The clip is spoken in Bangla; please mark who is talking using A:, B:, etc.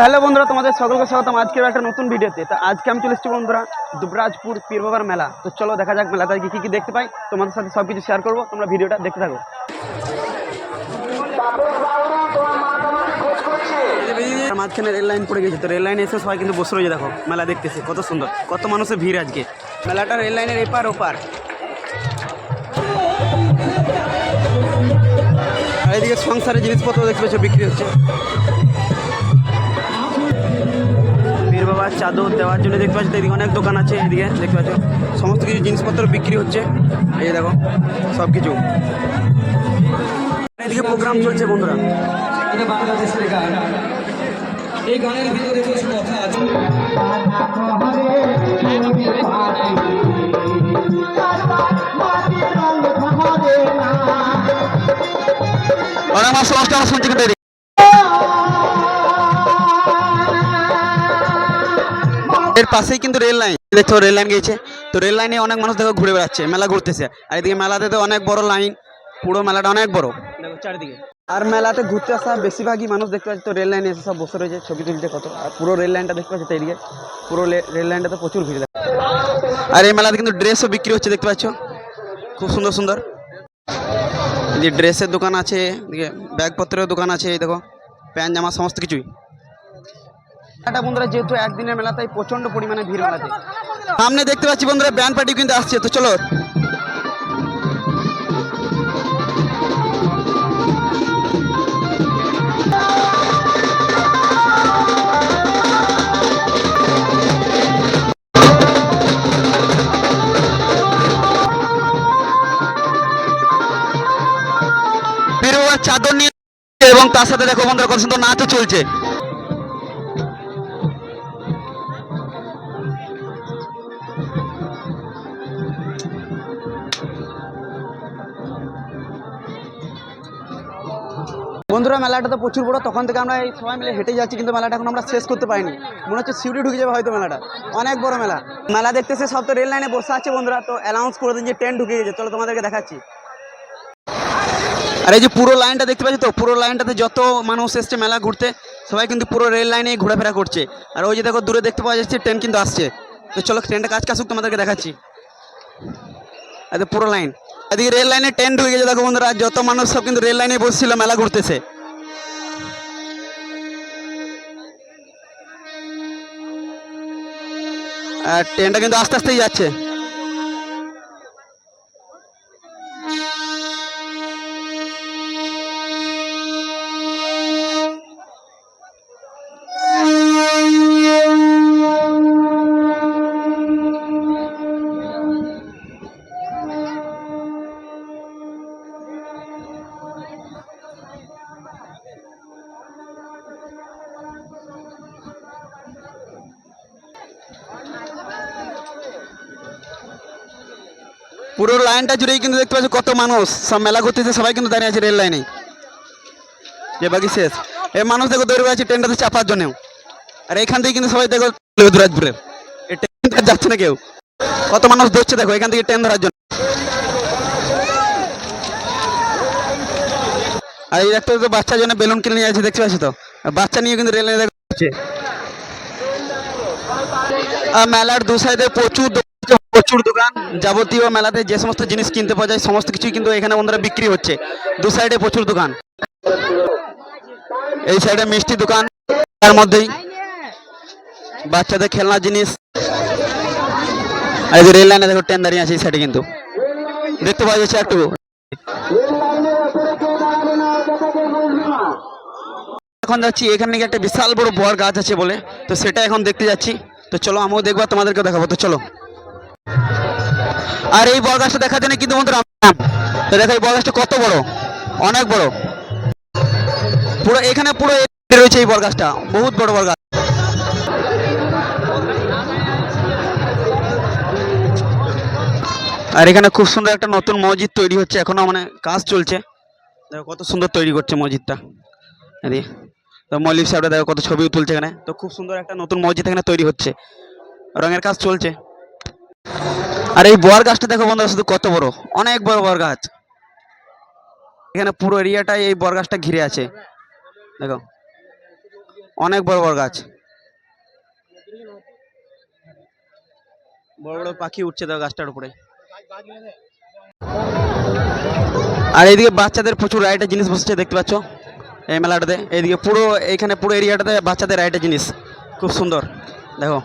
A: হ্যালো বন্ধুরা, তোমাদের সকলকে স্বাগতম আজকের একটা নতুন ভিডিওতে। তো আজকে আমি চলে এসেছি বন্ধুরা, দুবরাজপুর পীর বাবার মেলা। তো চলো দেখা যাক মেলাতে আজকে কী কী দেখতে পাই। তোমাদের সাথে সব কিছু শেয়ার করব, তোমরা ভিডিওটা দেখতে থাকো। মাঝখানে রেল লাইন পড়ে গেছে, তো রেল লাইনে এসে সবাই কিন্তু বসে রয়েছে, দেখো, মেলা দেখতেছে, কত সুন্দর, কত মানুষের ভিড় আজকে। মেলাটা রেল লাইনের এপার ওপার। আর এদিকে সংসারের জিনিসপত্র দেখতে পাচ্ছ, বিক্রি হচ্ছে। বীর চাদর দেওয়ার জন্য দেখতে পাচ্ছি এদিকে অনেক দোকান আছে এদিকে দেখতে পাচ্ছ। সমস্ত কিছু জিনিসপত্র বিক্রি হচ্ছে। এই যে দেখো সব কিছু এদিকে প্রোগ্রাম চলছে বন্ধুরা।
B: বাংলাদেশের গান। এই গানের ভিতরে কিছু কথা আছে।
A: এর পাশেই কিন্তু রেল লাইন দেখছ রেল লাইন গেছে তো রেল লাইনে অনেক মানুষ দেখো ঘুরে বেড়াচ্ছে, মেলা ঘুরতেছে। আর এদিকে মেলাতে তো অনেক বড় লাইন পুরো মেলাটা অনেক বড়। দেখো চারিদিকে। আর মেলাতে ঘুরতে আসা বেশিরভাগই মানুষ দেখতে পাচ্ছি, তো রেল লাইনে এসে সব বসে রয়েছে, ছবি তুলছে কত। আর পুরো রেল লাইনটা দেখতে পাচ্ছি তো এদিকে। পুরো রেল লাইনটাতে প্রচুর ভিড়। আর এই মেলাতে কিন্তু ড্রেসও বিক্রি হচ্ছে, দেখতে পাচ্ছ? খুব সুন্দর সুন্দর। এদিকে ড্রেসের দোকান আছে ব্যাগপত্রের দোকান আছে দেখো। প্যান্ট, জামা, সমস্ত কিছুই। এটা বন্ধুরা, যেহেতু একদিনের মেলা, তাই প্রচণ্ড পরিমাণে ভিড় মেলাতে। সামনে দেখতে পাচ্ছি বন্ধুরা ব্যান্ড পার্টি কিন্তু আসছে, তো চলো। চাদর নিয়ে এবং তার সাথে দেখো বন্ধুরা, কত সুন্দর নাচও চলছে। বন্ধুরা, মেলাটা তো প্রচুর বড়, তখন থেকে আমরা এই সবাই মিলে হেঁটে যাচ্ছি, কিন্তু মেলাটা এখন আমরা শেষ করতে পারিনি। মনে হচ্ছে সিউড়ি ঢুকে যাবে হয়তো মেলাটা। অনেক বড় মেলা। মেলা দেখতেছে, সব তো রেল লাইনে বসে আছে বন্ধুরা, তো অ্যানাউন্স করে দিন যে ট্রেন ঢুকে গেছে। চলো তোমাদেরকে দেখাচ্ছি। আর এই যে পুরো লাইনটা দেখতে পাচ্ছি তো, পুরো লাইনটাতে যত মানুষ এসছে মেলা ঘুরতে, সবাই কিন্তু পুরো রেল লাইনে ঘোরাফেরা করছে। আর ওই যে দেখো, দূরে দেখতে পাওয়া যাচ্ছে ট্রেন কিন্তু আসছে। তো চলো ট্রেনটা কাজ কাজুক তোমাদেরকে দেখাচ্ছি। যে পুরো লাইন এদিকে রেল লাইনে ট্রেন ঢুকে গেছে। দেখো বন্ধুরা, যত মানুষ সব কিন্তু রেল লাইনে বসছিল, মেলা ঘুরতেছে। ট্রেনটা কিন্তু আস্তে আস্তেই যাচ্ছে। পুরো লাইনটা জুড়েই কিন্তু দেখতে পাচ্ছ কত মানুষ। সব মেলা ঘুরতেছে, সবাই কিন্তু দাঁড়িয়ে আছে রেল লাইনে। যে বাকি শেষ। এই মানুষ দেখো দৌড়ে আছে ট্রেনটাতে চাপার জন্য আর এখান থেকে কিন্তু সবাই দেখো দুরাজপুরে। এই ট্রেন যাচ্ছে না কেউ। কত মানুষ ধরছে দেখো, এখান থেকে ট্রেন ধরার জন্য। আর এই একটা তো বাচ্চার জন্য বেলুন কিনে নিয়ে আছে দেখতে পাচ্ছ তো? বাচ্চা নিয়ে কিন্তু রেল লাইনে দেখো। আর মেলার দু সাইডে প্রচুর প্রচুর দোকান, যাবতীয় মেলাতে যে সমস্ত জিনিস কিনতে পাওয়া যায়, সমস্ত কিছুই কিন্তু এখানে বন্ধুরা বিক্রি হচ্ছে। দু সাইডে প্রচুর দোকান। এই সাইডে মিষ্টি দোকান, তার মধ্যেই বাচ্চাদের খেলনার জিনিস। আর রেল লাইনে দেখো ট্রেন দাঁড়িয়ে আছে এই সাইডে কিন্তু। দেখতে পাওয়া যাচ্ছে একটু এখন যাচ্ছি, এখানে নাকি একটা বিশাল বড় বর গাছ আছে বলে, তো সেটা এখন দেখতে যাচ্ছি। তো চলো, আমিও দেখব তোমাদেরকে দেখাবো। তো চলো। আর এই বর গাছটা দেখার জন্য কিন্তু বন্ধুরা তো দেখো এই বর গাছটা কত বড়? অনেক বড়। পুরো এখানে পুরো রয়েছে এই বর গাছটা। বহুত বড় বর গাছ। আর এখানে খুব সুন্দর একটা নতুন মসজিদ তৈরি হচ্ছে। এখনও মানে কাজ চলছে। দেখো কত সুন্দর তৈরি করছে মসজিদটা। তো মল্লিক সাহেবরা দেখো কত ছবিও তুলছে এখানে। তো খুব সুন্দর একটা নতুন মসজিদ এখানে তৈরি হচ্ছে। রঙের কাজ চলছে। আর এই বর গাছটা দেখো বন্ধুরা, শুধু কত বড়? অনেক বড় বর গাছ। এখানে পুরো এরিয়াটাই এই বর গাছটা ঘিরে আছে। দেখো, অনেক বড় বড় গাছ। বড় বড় পাখি উঠছে দেখো গাছটার উপরে। আর এইদিকে বাচ্চাদের প্রচুর রাইডের জিনিস বসছে, দেখতে পাচ্ছ? এই মেলাটাতে। এইদিকে পুরো, এইখানে পুরো এরিয়াটাতে বাচ্চাদের রাইডের জিনিস। খুব সুন্দর। দেখো।